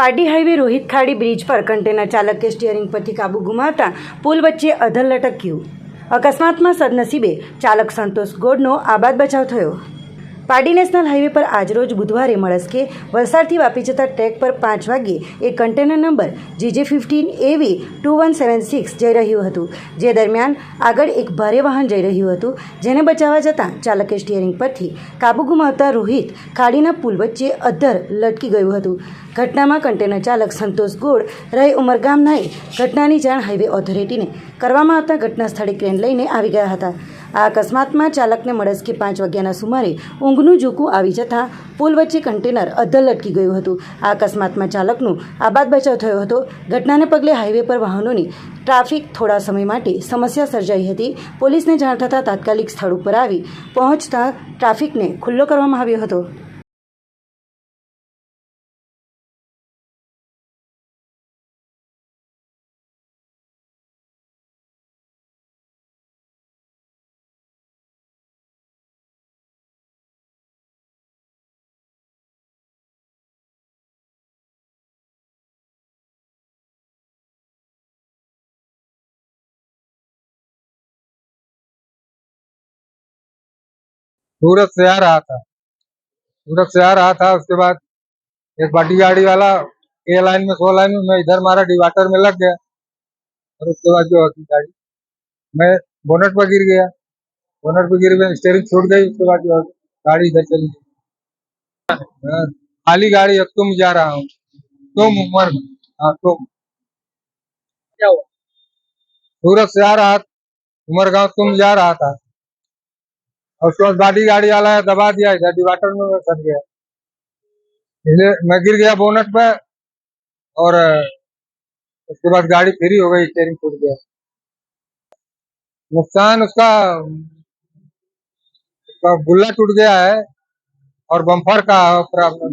Pardi highway Rohit ખાડી bridge પર container ચાલકે સ્ટીયરિંગ પરથી કાબુ ગુમાવતા પુલ વચ્ચે અધર લટક્યું. અકસ્માતમાં સદનસીબે ચાલક સંતોષ ગોડનો આબાદ બચાવ થયો. પારડી નેશનલ હાઈવે પર આજરોજ બુધવારે મળસ્કે વલસાડથી વાપી જતા ટ્રેક પર પાંચ વાગ્યે એક કન્ટેનર નંબર જીજે ફિફ્ટીન એવી ટુ વન સેવન સિક્સ જઈ રહ્યું હતું. જે દરમિયાન આગળ એક ભારે વાહન જઈ રહ્યું હતું, જેને બચાવવા જતાં ચાલકે સ્ટિયરિંગ પરથી કાબુ ગુમાવતા રોહિત ખાડીના પુલ વચ્ચે અધ્ધર લટકી ગયું હતું. ઘટનામાં કન્ટેનર ચાલક સંતોષ ગોળ, રહે ઉમરગામનાએ ઘટનાની જાણ હાઈવે ઓથોરિટીને કરવામાં આવતા ઘટના સ્થળે ક્રેન લઈને આવી ગયા હતા. આ અકસ્માતમાં ચાલકને મળસ્કે પાંચ વાગ્યાના સુમારે ઊંઘનું ઝૂકું આવી જતાં પુલ વચ્ચે કન્ટેનર અદ્ધર લટકી ગયું હતું. આ અકસ્માતમાં ચાલકનું આબાદ બચાવ થયો હતો. ઘટનાને પગલે હાઈવે પર વાહનોની ટ્રાફિક થોડા સમય માટે સમસ્યા સર્જાઈ હતી. પોલીસને જાણ થતાં તાત્કાલિક સ્થળ ઉપર આવી પહોંચતા ટ્રાફિકને ખુલ્લો કરવામાં આવ્યો હતો. सूरत से आ रहा था। सूरत से आ रहा था उसके बाद एक बाटी गाड़ी वाला ए लाइन में सो लाइन में मैं इधर मारा डिवाटर में लग गया। और उसके बाद जो होती गाड़ी मैं बोनट पर गिर गया। बोनट पर गिर गया स्टेयरिंग छूट गई उसके बाद जो गाड़ी इधर चली गई। हाँ, खाली गाड़ी अब तुम जा रहा हूँ। तुम उमर हाँ तुम। क्या हुआ? सूरत से आ रहा उमरगांव तुम जा रहा था। उसके बाद बाडी गाड़ी वाला दबा दिया, इधर डिवाटर में फंस गया। इसलिए मैं गिर गया बोनट पे और उसके बाद गाड़ी फ्री हो गई स्टेयरिंग टूट गया। नुकसान उसका उसका गुल्ला टूट गया है और बम्पर का प्रॉब्लम